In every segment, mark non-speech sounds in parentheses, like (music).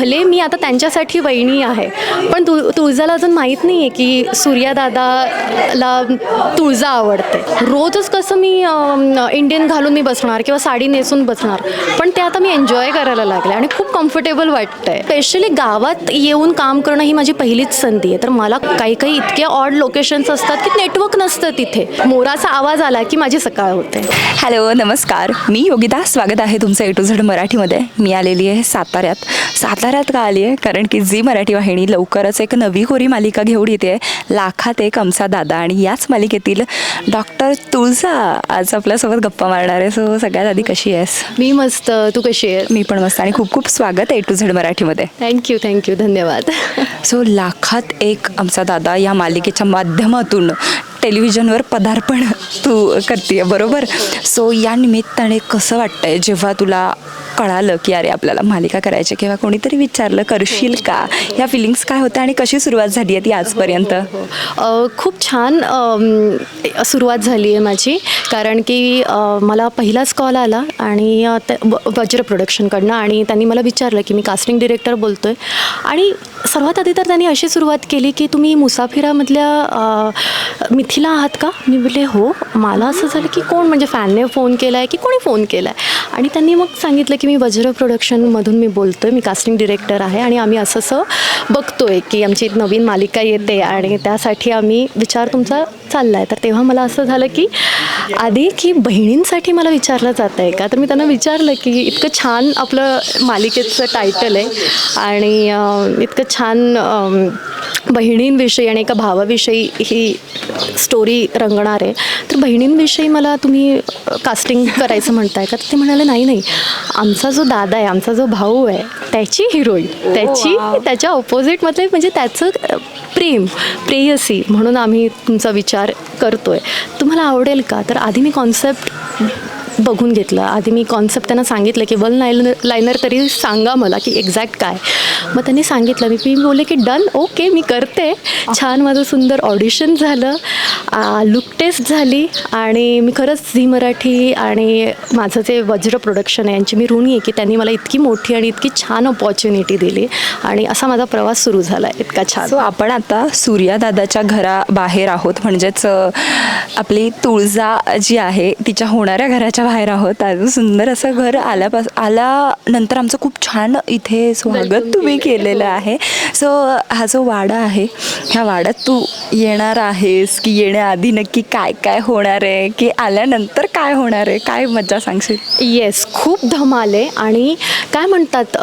भले मी आता त्यांच्यासाठी वहिनी आहे. पण तु तुळजाला अजून माहीत नाही आहे की सूर्यादादाला तुळजा आवडते. रोजच कसं मी इंडियन घालून मी बसणार किंवा साडी नेसून बसणार पण ते आता मी एन्जॉय करायला लागले आणि खूप कम्फर्टेबल वाटतंय. स्पेशली गावात येऊन काम करणं ही माझी पहिलीच संधी आहे. तर मला काही काही इतके ऑड लोकेशन्स असतात की नेटवर्क नसतं तिथे. मोराचा आवाज आला की माझी सकाळ होते. हॅलो नमस्कार. मी योगिता. स्वागत आहे तुमचं ए टू झेड मराठीमध्ये. मी आलेली आहे साताऱ्यात. सातारा साताऱ्यात का आली आहे कारण की झी मराठी वाहिनी लवकरच एक नवी कोरी मालिका घेऊन येते. लाखात एक आमचा दादा आणि याच मालिकेतील डॉक्टर तुळजा आज आपल्यासोबत गप्पा मारणार आहे. सो सगळ्यात आधी कशी आहेस? मी मस्त. तू कशी आहे मी पण मस्त आणि खूप खूप स्वागत आहे टू झेड मराठीमध्ये. थँक्यू थँक्यू धन्यवाद. (laughs) सो लाखात एक आमचा दादा या मालिकेच्या माध्यमातून टेलिव्हिजनवर पदार्पण तू करते बरोबर? सो या निमित्ताने कसं वाटतंय? जेव्हा तुला कळालं की अरे आपल्याला मालिका करायची किंवा कोणीतरी विचारलं करशील का? ह्या फिलिंग्स काय होत्या आणि कशी सुरुवात झाली आहे ती आजपर्यंत? खूप छान सुरुवात झाली आहे माझी. कारण की मला पहिलाच कॉल आला आणि त्या- वज्र प्रोडक्शनकडनं आणि त्यांनी मला विचारलं की मी कास्टिंग डिरेक्टर बोलतो आहे आणि सर्वात आधी तर त्यांनी अशी सुरुवात केली की तुम्ही मुसाफिरामधल्या अ, मिथिला आहात का? मी बोलले हो. मला असं झालं की कोण? म्हणजे फॅनने फोन केला आहे की कोणी फोन केला आहे आणि त्यांनी मग सांगितलं की मी वज्र प्रोडक्शनमधून मी बोलतो आहे मी कास्टिंग डिरेक्टर आहे आणि आम्ही असं असं बघतो आहे की आमची एक नवीन मालिका येते आणि त्यासाठी आम्ही विचार तुमचा चालला आहे तर तेव्हा मला असं झालं की आधी की बहिणींसाठी मला विचारलं जात आहे का? तर मी त्यांना विचारलं की इतकं छान आपलं मालिकेचं टायटल आहे आणि इतकं छान बहिणींविषयी आणि एका भावाविषयी ही स्टोरी रंगणार आहे. तर बहिणींविषयी मला तुम्ही कास्टिंग करायचं म्हणताय का? तर ते म्हणाले नाही नाही. आमचा जो दादा आहे आमचा जो भाऊ आहे त्याची हिरोईन. त्याची त्याच्या ऑपोजिटमध्ये म्हणजे त्याचं प्रेम प्रेयसी म्हणून आम्ही तुमचा विचार करतोय. तुम्हाला आवडेल का? तर आधी मी कॉन्सेप्ट बघून घेतलं. आधी मी कॉन्सेप्ट त्यांना सांगितलं की वन लायनर लायनर तरी सांगा मला की एक्झॅक्ट काय. मग त्यांनी सांगितलं. मी मी बोलले की डन ओके मी करते. छान माझं सुंदर ऑडिशन झालं. लुक टेस्ट झाली आणि मी खरंच झी मराठी आणि माझं जे वज्र प्रोडक्शन आहे यांची मी ऋणी आहे की त्यांनी मला इतकी मोठी आणि इतकी छान ऑपॉर्च्युनिटी दिली आणि असा माझा प्रवास सुरू झाला. आहे इतका छान. सो आपण आता सूर्यादादाच्या घराबाहेर आहोत. म्हणजेच आपली तुळजा जी आहे तिच्या होणाऱ्या घराच्या बाहेर आहोत. आज सुंदर असं घर आल्यापास आल्यानंतर आमचं खूप छान इथे स्वागत तुम्ही केलेलं आहे. सो हा जो वाडा आहे ह्या वाड्यात तू येणार आहेस की येण्याआधी नक्की काय काय होणार आहे? की आल्यानंतर काय होणार आहे? काय मज्जा सांगशील? येस खूप धमाल आहे आणि काय म्हणतात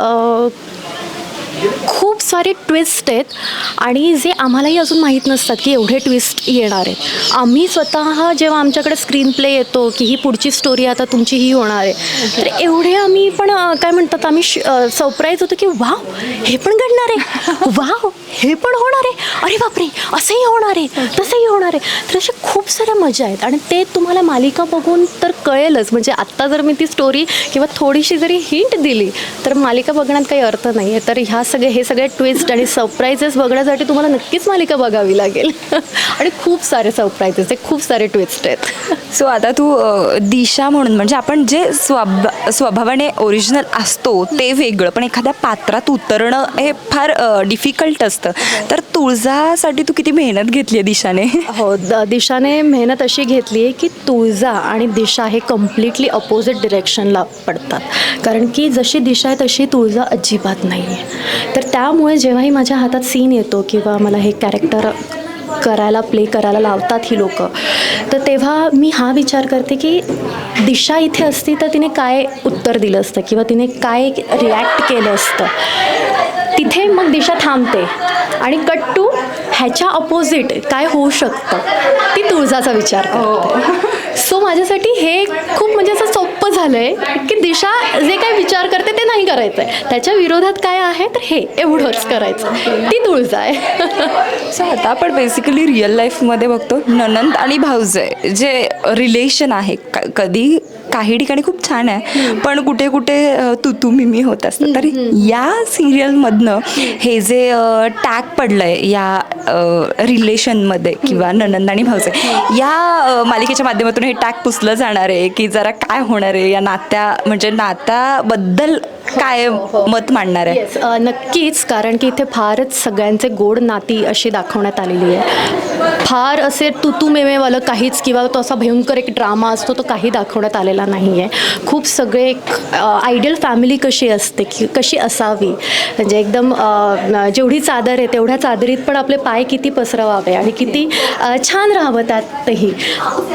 खूप सारे ट्विस्ट आहेत आणि जे आम्हालाही अजून माहीत नसतात की एवढे ट्विस्ट येणार आहेत. आम्ही स्वतः जेव्हा आमच्याकडे स्क्रीन प्ले येतो की ही पुढची स्टोरी आता तुमची ही होणार आहे. तर एवढे आम्ही पण काय म्हणतात आम्ही सरप्राईज होतो की वाव हे पण घडणार आहे. वाव हे पण होणार आहे. अरे बापरे असंही होणार आहे. तसंही होणार आहे. तर अशा खूप साऱ्या मजा आहेत आणि ते तुम्हाला मालिका बघून तर कळेलच. म्हणजे आत्ता जर मी ती स्टोरी किंवा थोडीशी जरी हिंट दिली तर मालिका बघण्यात काही अर्थ नाही आहे तर ह्या सगळे हे सगळे ट्विस्ट आणि सरप्राईजेस बघण्यासाठी तुम्हाला नक्कीच मालिका बघावी लागेल. (laughs) आणि खूप सारे सरप्राईजेस आहे खूप सारे ट्विस्ट आहेत. सो आता तू दिशा म्हणून म्हणजे आपण जे स्वभा स्वभावाने ओरिजिनल असतो ते वेगळं पण एखाद्या पात्रात उतरणं हे फार डिफिकल्ट असतं. तर तुळजासाठी तू किती मेहनत घेतली आहे दिशाने? हो दिशाने मेहनत अशी घेतली आहे की तुळजा आणि दिशा हे कम्प्लिटली अपोजिट डिरेक्शनला पडतात. कारण की जशी दिशा आहे तशी तुळजा अजिबात नाही आहे तर त्यामुळे जेव्हाही माझ्या हातात सीन येतो किंवा मला हे कॅरेक्टर करायला प्ले करायला लावतात ही लोक तर तेव्हा मी हा विचार करते की दिशा इथे असती तर तिने काय उत्तर दिलं असतं किंवा तिने काय रिॲक्ट केलं असतं? तिथे मग दिशा थांबते आणि कट टू ह्याच्या अपोजिट काय होऊ शकतं? ती तुळजाचा विचार करते. सो माझ्यासाठी हे खूप म्हणजे असं सोपं झालं आहे की दिशा जे काय विचार करते ते नाही करायचं आहे त्याच्या विरोधात काय आहे तर हे एवढंच करायचं. ती तुळजा आहे सो आता आपण बेसिकली रिअल लाईफमध्ये बघतो ननंद आणि भाऊजे जे रिलेशन आहे क- कधी काही ठिकाणी खूप छान आहे. पण कुठे कुठे तू तू मिमी होत असतं तर या सिरियलमधनं हे जे टॅग पडलंय या रिलेशनमध्ये किंवा ननंद आणि भाऊचे या मालिकेच्या माध्यमातून हे टॅग पुसलं जाणार आहे की जरा काय होणार आहे? या नात्या म्हणजे नात्याबद्दल काय मत मांडणार आहे? नक्कीच. कारण की इथे फारच सगळ्यांचे गोड नाती अशी दाखवण्यात आलेली आहे. फार असे तू तू मेमेवालं काहीच किंवा तो असा भयंकर एक ड्रामा असतो तो काही दाखवण्यात आलेला नाही आहे खूप सगळे एक आयडियल फॅमिली कशी असते की कशी असावी? म्हणजे एकदम जेवढी चादर आहे तेवढ्या चादरीत पण आपले पाय किती पसरवावे आणि किती छान राहावं त्यातही.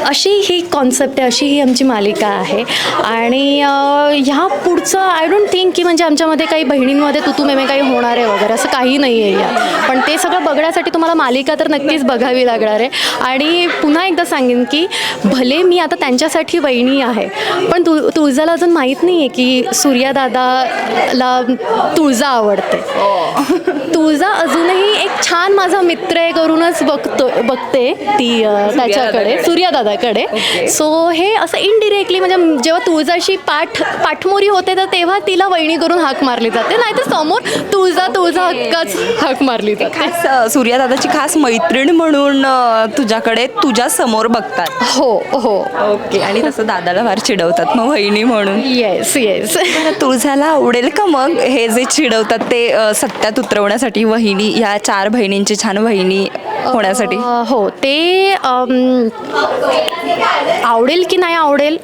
अशी ही कॉन्सेप्ट आहे अशी ही आमची मालिका आहे. आणि ह्या पुढचं आय डोंट थिंक की म्हणजे आमच्यामध्ये काही बहिणींमध्ये तुतू मेमे काही होणार आहे वगैरे असं काही नाही आहे यात. पण ते सगळं बघण्यासाठी तुम्हाला मालिका तर नक्कीच बघावी लागणार आहे. आणि पुन्हा एकदा सांगेन की भले मी आता त्यांच्यासाठी वहिणी आहे पण तु तुळजाला अजून माहीत नाही आहे की सूर्यादादाला तुळजा आवडते. तुळजा अजूनही एक छान माझा मित्र आहे करूनच बघतो बघते ती त्याच्याकडे सूर्यादादाकडे. सो हे असं इनडिरेक्टली म्हणजे जेव्हा तुळजाशी पाठ पाठमोरी होते तर तेव्हा तिला वहिनी करून हाक मारली जाते. नाहीतर समोर तुळजा तुळजा हक्काच हाक मारली जाते. खास सूर्यादादाची खास मैत्रीण म्हणून तुझ्याकडे तुझ्या समोर बघतात. हो हो. ओके. आणि तसं दादाला फार चिडवतात मग वहिनी म्हणून? येस येस तुळजाला आवडेल का मग हे जे चिडवतात ते सत्यात उतरवण्यासाठी? वहिनी ह्या चार बहिणींची छान वहिनी होण्यासाठी? हो. ते आवडेल की नाही आवडेल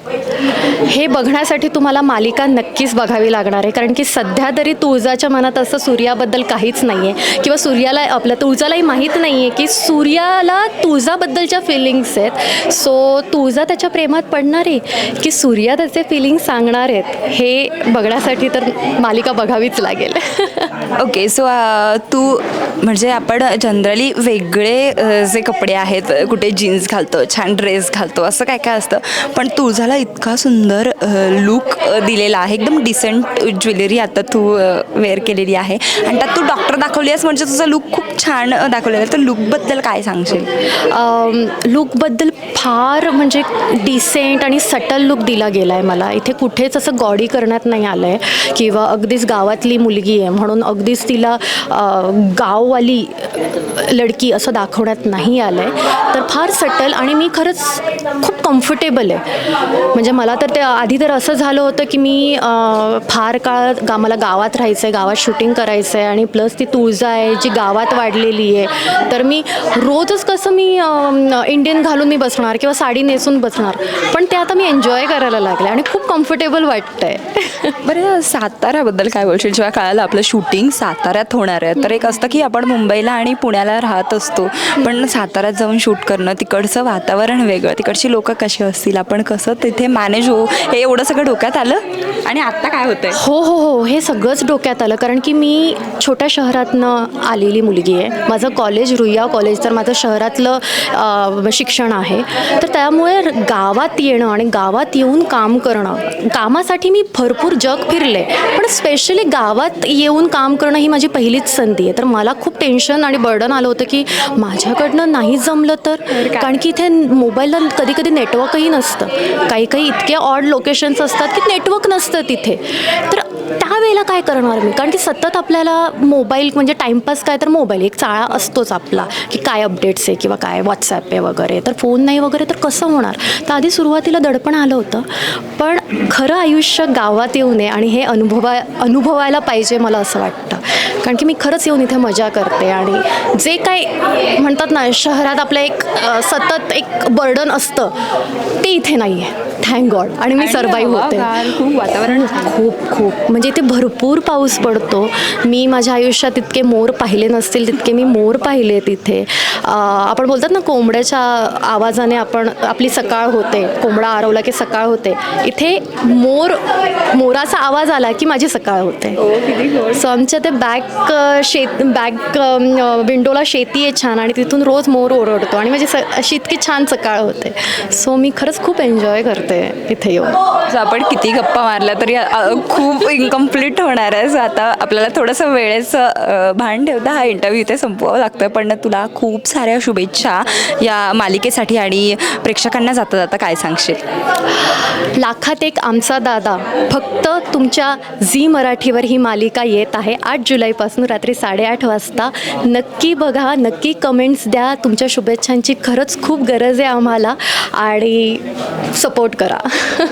हे बघण्यासाठी तुम्हाला मालिका नक्कीच बघावी लागणार आहे. कारण की सध्या तरी तुळजाच्या मनात असं सूर्याबद्दल काहीच नाही आहे किंवा सूर्याला आपल्या तुळजालाही माहीत नाही आहे की सूर्याला तुळजाबद्दलच्या फिलिंग्स आहेत. सो तुळजा त्याच्या प्रेमात पडणार आहे की सूर्या त्याचे फिलिंग्स सांगणार आहेत हे बघण्यासाठी तर मालिका बघावीच लागेल. (laughs) ओके सो तू म्हणजे आपण जनरली वेगळे अ, जे कपडे आहेत कुठे जीन्स घालतो छान ड्रेस घालतो असं काय काय असतं. पण तुझाला इतका सुंदर लुक दिलेला आहे. एकदम डिसेंट ज्वेलरी आता तू वेअर केलेली आहे. आणि त्यात तू डॉक्टर दाखवली आहेस म्हणजे तुझा लुक खूप छान दाखवलेला आहे. तर लुकबद्दल काय सांगशील? लूकबद्दल लुकबद्दल फार म्हणजे डिसेंट आणि सटल लुक दिला गेला आहे मला. इथे कुठेच असं गॉडी करण्यात नाही आलं आहे किंवा अगदीच गावातली मुलगी आहे म्हणून अगदीच तिला गाववाली लडकी असं दाखवण्यात नाही आलं आहे तर फार सटल आणि मी खरंच खूप कम्फर्टेबल आहे. म्हणजे मला तर ते आधी तर असं झालं होतं की मी फार काळ गा मला गावात राहायचं आहे गावात शूटिंग करायचं आहे आणि प्लस ती तुळजा आहे जी गावात वाढलेली आहे. तर मी रोजच कसं मी इंडियन घालून मी बसणार किंवा साडी नेसून बसणार पण ते आता मी एन्जॉय करायला लागले आणि खूप कम्फर्टेबल वाटतंय. बरं साताऱ्याबद्दल काय बोलशील? जेव्हा काळाला आपलं शूटिंग साताऱ्यात होणार आहे तर एक असतं की आपण मुंबईला आणि पुण्याला राहत असतो. पण साताऱ्यात जाऊन शूट करणं तिकडचं वातावरण वेगळं. तिकडची लोकं कशी असतील? आपण कसं तिथे मॅनेज होऊ हे एवढं सगळं डोक्यात आलं? आणि आत्ता काय होतंय? हो हो हो. हे सगळंच डोक्यात आलं. कारण की मी छोट्या शहरातनं आलेली मुलगी आहे. माझं कॉलेज रुईया कॉलेज तर माझं शहरातलं शिक्षण आहे. तर त्यामुळे गावात येणं आणि गावात येऊन काम करणं कामासाठी मी भरपूर जग फिरले. पण स्पेशली गावात येऊन काम करणं ही माझी पहिलीच संधी आहे. तर मला खूप टेन्शन आणि बर्डन आलं होतं की माझ्याकडनं नाही जमलं तर? कारण की इथे मोबाईलला कधी कधी नेटवर्कही नसतं. काही काही इतके ऑड लोकेशन्स असतात की नेटवर्क नसतं तिथे. तर त्यावेळेला काय करणार मी? कारण की सतत आपल्याला मोबाईल म्हणजे टाईमपास काय तर मोबाईल एक चाळा असतोच आपला की काय अपडेट्स आहे किंवा काय व्हॉट्सॲप आहे वगैरे. तर फोन नाही वगैरे तर कसं होणार? तर आधी सुरुवातीला दडपण आलं होतं. पण खरं आयुष्य गावात येऊ नये आणि हे अनुभवा अनुभवायला पाहिजे मला असं वाटतं. कारण की मी खरंच येऊन इथे मजा करते आणि जे काय म्हणतात ना शहरात आपलं एक सतत एक बर्डन असतं ते इथे नाही आहे थँक गॉड आणि मी सर्वाईव्ह होते. खूप वातावरण खूप खूप. म्हणजे इथे भरपूर पाऊस पडतो. मी माझ्या आयुष्यात इतके मोर पाहिले नसतील तितके मी मोर पाहिले तिथे. आपण बोलतात ना कोंबड्याच्या आवाजाने आपण आपली सकाळ होते. कोंबडा आरवला की सकाळ होते. इथे मोर मोराचा आवाज आला की माझी सकाळ होते. सो आमच्या ते बॅक शेत बॅक विंडोला शेती आहे छान आणि तिथून रोज मोर ओरडतो. आणि माझी स अशी इतकी छान सकाळ होते. सो मी खरंच खूप एन्जॉय करते. इथे येऊन सो आपण किती गप्पा मारल्या तरी अ, खूप इनकम्प्लीट होणार आहे. सो आता आपल्याला थोडंसं वेळेचं अ, भान ठेवता हा इंटरव्ह्यू इथे संपवावा लागतोय. पण तुला खूप साऱ्या शुभेच्छा या मालिकेसाठी आणि प्रेक्षकांना जाता जाता काय सांगशील? लाखात एक आमचा दादा फक्त तुमच्या झी मराठीवर ही मालिका येत आहे. आठ जुलैपासून रात्री साडेआठ वाजता. नक्की बघा नक्की कमेंट्स द्या. तुमच्या शुभेच्छांची खरंच खूप गरज आहे आम्हाला. आणि सपोर्ट करा. から。